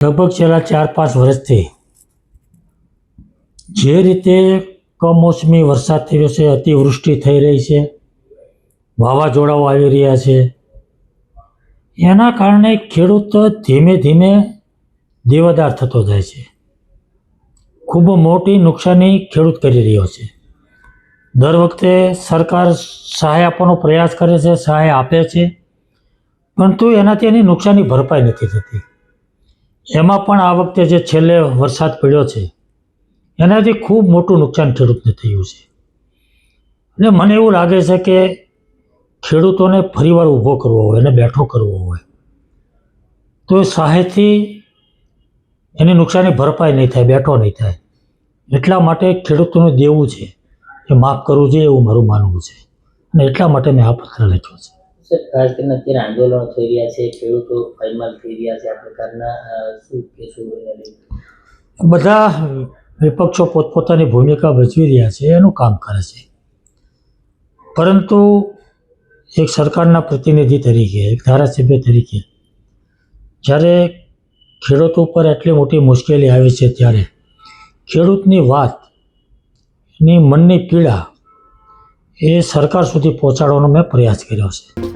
લગભગ છેલ્લા ચાર પાંચ વર્ષથી જે રીતે કમોસમી વરસાદ થયો છે, અતિવૃષ્ટિ થઈ રહી છે, વાવાઝોડાઓ આવી રહ્યા છે, એના કારણે ખેડૂત ધીમે ધીમે દેવાદાર થતો જાય છે. ખૂબ મોટી નુકસાની ખેડૂત કરી રહ્યો છે. દર વખતે સરકાર સહાય આપવાનો પ્રયાસ કરે છે, સહાય આપે છે, પરંતુ એનાથી એની નુકસાની ભરપાઈ નથી થતી. એમાં પણ આ વખતે જે છેલ્લે વરસાદ પડ્યો છે, એનાથી ખૂબ મોટું નુકસાન ખેડૂતને થયું છે. અને મને એવું લાગે છે કે ખેડૂતોને ફરીવાર ઊભો કરવો હોય એને બેઠો કરવો હોય, તો એ સહાયથી એની નુકસાની ભરપાઈ નહીં થાય, બેઠો નહીં થાય. એટલા માટે ખેડૂતોને દેવું છે એ માફ કરવું જોઈએ એવું મારું માનવું છે. અને એટલા માટે મેં આ પત્ર લખ્યો છે. ખાસ કરીને અત્યારે આંદોલનો થઈ રહ્યા છે, ખેડૂતો પૈમાલ થઈ રહ્યા છે, આ પ્રકારના શું કેસો બધા વિપક્ષો પોતપોતાની ભૂમિકા ભજવી રહ્યા છે, એનું કામ કરે છે. પરંતુ એક સરકારના પ્રતિનિધિ તરીકે, એક ધારાસભ્ય તરીકે, જ્યારે ખેડૂત ઉપર આટલી મોટી મુશ્કેલી આવી છે ત્યારે ખેડૂતની વાત એની મનની પીડા એ સરકાર સુધી પહોંચાડવાનો મેં પ્રયાસ કર્યો છે.